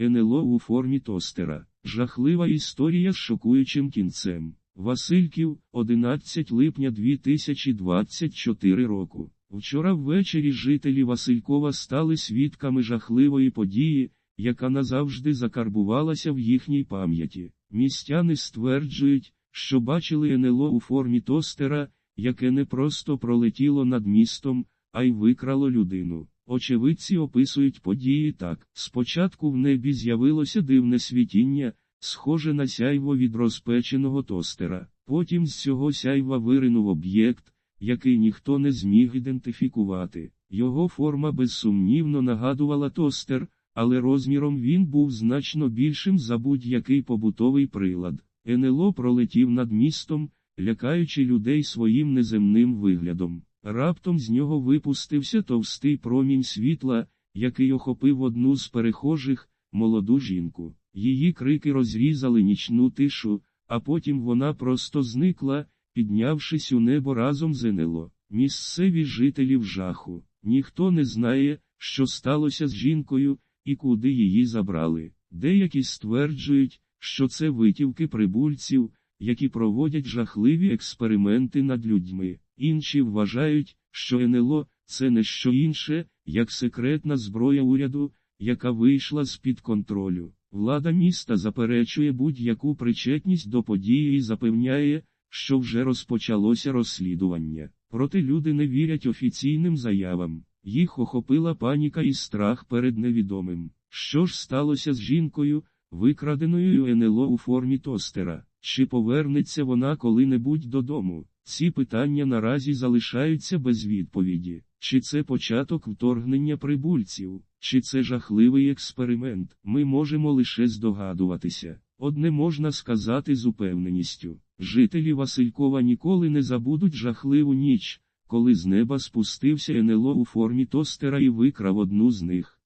НЛО у формі тостера. Жахлива історія з шокуючим кінцем. Васильків, 11 липня 2024 року. Вчора ввечері жителі Василькова стали свідками жахливої події, яка назавжди закарбувалася в їхній пам'яті. Містяни стверджують, що бачили НЛО у формі тостера, яке не просто пролетіло над містом, а й викрало людину. Очевидці описують події так: спочатку в небі з'явилося дивне світіння, схоже на сяйво від розпеченого тостера. Потім з цього сяйва виринув об'єкт, який ніхто не зміг ідентифікувати. Його форма безсумнівно нагадувала тостер, але розміром він був значно більшим за будь-який побутовий прилад. НЛО пролетів над містом, лякаючи людей своїм неземним виглядом. Раптом з нього випустився товстий промінь світла, який охопив одну з перехожих, молоду жінку. Її крики розрізали нічну тишу, а потім вона просто зникла, піднявшись у небо разом з НЛО. Місцеві жителі в жаху. Ніхто не знає, що сталося з жінкою і куди її забрали. Деякі стверджують, що це витівки прибульців, які проводять жахливі експерименти над людьми. Інші вважають, що НЛО це не що інше, як секретна зброя уряду, яка вийшла з-під контролю. Влада міста заперечує будь-яку причетність до події і запевняє, що вже розпочалося розслідування. Проте люди не вірять офіційним заявам. Їх охопила паніка і страх перед невідомим. Що ж сталося з жінкою, викраденою НЛО у формі тостера? Чи повернеться вона коли-небудь додому? Ці питання наразі залишаються без відповіді. Чи це початок вторгнення прибульців, чи це жахливий експеримент? Ми можемо лише здогадуватися. Одне можна сказати з упевненістю: жителі Василькова ніколи не забудуть жахливу ніч, коли з неба спустився НЛО у формі тостера і викрав одну з них.